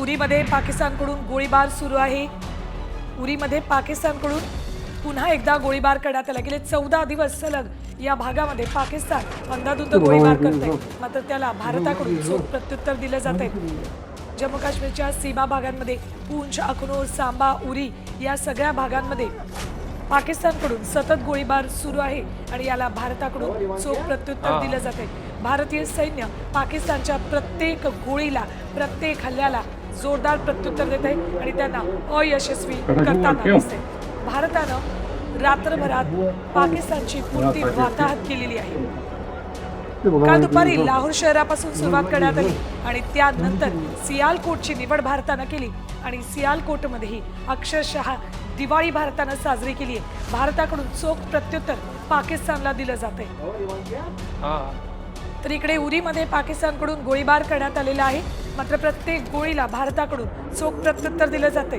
उरीमध्ये पाकिस्तानकडून गोळीबार सुरू आहे. उरीमध्ये पाकिस्तानकडून पुन्हा एकदा गोळीबार करण्यात आला. गेले चौदा दिवस सलग या भागामध्ये पाकिस्तान अंधाधुंद गोळीबार करते मात्र त्याला भारताकडून चोख प्रत्युत्तर दिलं जात आहे जम्मू काश्मीरच्या सीमा भागांमध्ये पूंछ अखनूर सांबा उरी या सगळ्या भागांमध्ये पाकिस्तानकडून सतत गोळीबार सुरू आहे आणि याला भारताकडून चोख प्रत्युत्तर दिलं जाते भारतीय सैन्य पाकिस्तानच्या प्रत्येक गोळीला प्रत्येक हल्ल्याला जोरदार प्रत्युत्तर देत आहे आणि त्यांना अयशस्वी करताना दिसते भारतानं रात्रभरात पाकिस्तानची पुरती वाताहत केलेली आहे. काल दुपारी लाहोर शहरापासून सुरुवात करण्यात आली आणि त्यानंतर सियालकोटची निवड भारतानं केली आणि सियालकोटमध्येही अक्षरशः दिवाळी भारतानं साजरी केली आहे. भारताकडून चोख प्रत्युत्तर पाकिस्तानला दिलं जाते तर इकडे उरीमध्ये पाकिस्तानकडून गोळीबार करण्यात आलेला आहे. मात्र प्रत्येक गोळीला भारताकडून चोख प्रत्युत्तर दिलं जाते